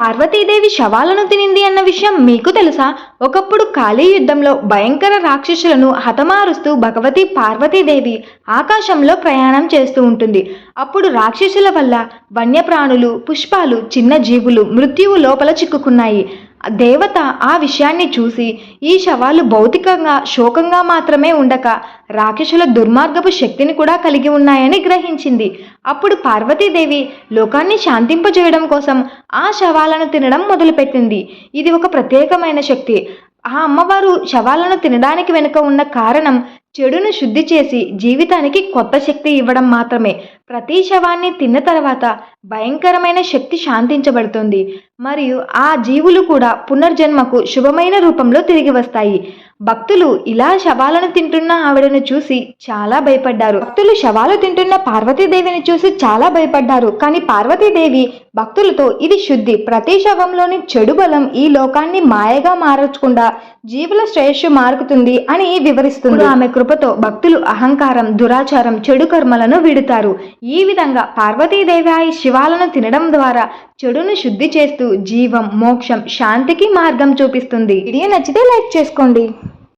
పార్వతీదేవి శవాలను తినింది అన్న విషయం మీకు తెలుసా? ఒకప్పుడు కాళీ యుద్ధంలో భయంకర రాక్షసులను హతమారుస్తూ భగవతి పార్వతీదేవి ఆకాశంలో ప్రయాణం చేస్తూ ఉంటుంది. అప్పుడు రాక్షసుల వల్ల వన్యప్రాణులు పుష్పాలు చిన్న జీవులు మృత్యువు లోపల చిక్కుకున్నాయి. దేవత ఆ విషయాన్ని చూసి ఈ శవాలు భౌతికంగా శోకంగా మాత్రమే ఉండక రాక్షసుల దుర్మార్గపు శక్తిని కూడా కలిగి ఉన్నాయని గ్రహించింది. అప్పుడు పార్వతీదేవి లోకాన్ని శాంతింపజేయడం కోసం ఆ శవాలను తినడం మొదలుపెట్టింది. ఇది ఒక ప్రత్యేకమైన శక్తి. ఆ అమ్మవారు శవాలను తినడానికి వెనుక ఉన్న కారణం చెడును శుద్ధి చేసి జీవితానికి కొత్త శక్తి ఇవ్వడం మాత్రమే. ప్రతి శవాన్ని తిన్న తర్వాత భయంకరమైన శక్తి శాంతించబడుతుంది. మరియు ఆ జీవులు కూడా పునర్జన్మకు శుభమైన రూపంలో తిరిగి వస్తాయి. భక్తులు ఇలా శవాలను తింటున్న ఆవిడను చూసి చాలా భయపడ్డారు. భక్తులు శవాలు తింటున్న పార్వతీదేవిని చూసి చాలా భయపడ్డారు. కానీ పార్వతీదేవి భక్తులతో ఇది శుద్ధి. ప్రతి శవంలోని చెడు బలం ఈ లోకాన్ని మాయగా మారచకుండా జీవుల శ్రేయస్సు మారుతుంది అని వివరిస్తుంది. ఆమె కృపతో భక్తులు అహంకారం దురాచారం చెడు కర్మలను విడుతారు. ఈ విధంగా పార్వతీదేవి ఆ శివాలను తినడం ద్వారా చెడును శుద్ధి చేస్తూ జీవం మోక్షం శాంతికి మార్గం చూపిస్తుంది. వీడియో నచ్చితే లైక్ చేసుకోండి.